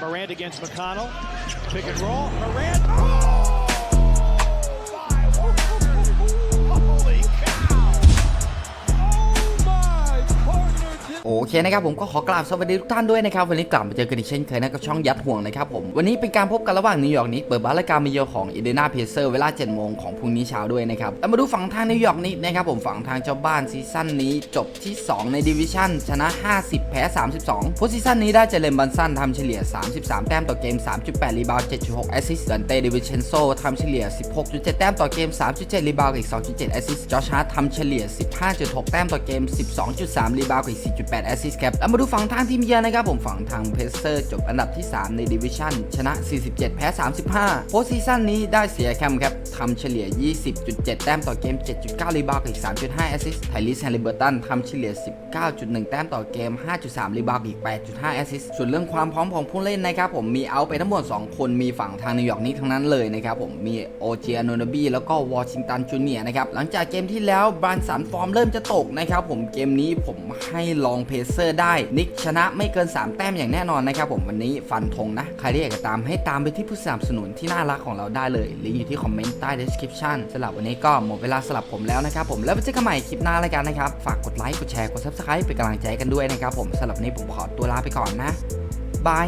Morant against McConnell. Pick and roll. Morant. Oh! โอเคนะครับผมก็ขอกราบสวัสดีทุกท่านด้วยนะครับวันนี้กลับมาเจอกันอีกเช่นเคยนะกับช่องยัดห่วงนะครับผมวันนี้เป็นการพบกันระหว่างนิวยอร์กนิกเปิดบ้านรายการมีเยของอินเดนาเพเซอร์เวลา7โมงของพรุ่งนี้เช้าด้วยนะครับแล้วมาดูฝั่งทางนิวยอร์กนิกนะครับผมฝั่งทางเจ้าบ้านซีซั่นนี้จบที่ 2 ในดิวิชั่นชนะ 50 แพ้ 32โพสซีซั่นนี้ได้เจเลนบันสันทำเฉลี่ย 33 แต้มต่อเกม 3.8 รีบาวด์7.6 แอสซิสต์เดนเต้ดิวิเชนโซทำเฉลี่ย 16.7 แต้มต่อเกม 3.7 รีบาวด์อีก 2.7 แอสซิสต์จอชาร์ททำเฉลี่ย 15.6 แต้มต่อเกม 12.3 รีบาวด์อีก 4.8แอสซิสต์ครับแล้วมาดูฝั่งทางทีมเยือนนะครับผมฝั่งทางเพสเซอร์จบอันดับที่ 3 ในดิวิชั่นชนะ 47 แพ้ 35 โพสซีซั่นนี้ได้เสียแคมครับทำเฉลี่ย 20.7 แต้มต่อเกม 7.9 รีบาวด์อีก 3.5 แอสซิสไทลิสแฮริเบอร์ตันทำเฉลี่ย 19.1 แต้มต่อเกม 5.3 รีบาวด์อีก 8.5 แอสซิสส่วนเรื่องความพร้อมของผู้เล่นนะครับผมมีเอาไปทั้งหมด 2 คนมีฝั่งทางนิวยอร์กนี้ทั้งนั้นเลยนะครับผมมีโอเจียโนนบีแล้วก็วอชิงตันจูเนียร์นะครับหลังจากเกมที่แล้วบรันสันฟอร์มเริ่มจะตกนะครับผมเกมนี้ผมให้ลองเพเซอร์ได้นิกชนะไม่เกิน 3 แต้มอย่างแน่นอนนะครับผมวันนี้ฟันธงนะ ใครที่อยากจะตามให้ตามไปที่ผู้สนับสนุนที่น่ารักของเราได้เลยลิงก์อยู่ที่คอมเมนต์ใต้ description สำหรับวันนี้ก็หมดเวลาสลับผมแล้วนะครับผมแล้วไปเจอกันใหม่คลิปหน้ารายการนะครับฝากกดไลค์กดแชร์กด subscribe เป็นกำลังใจกันด้วยนะครับผมสำหรับนี้ผมขอตัวลาไปก่อนนะบาย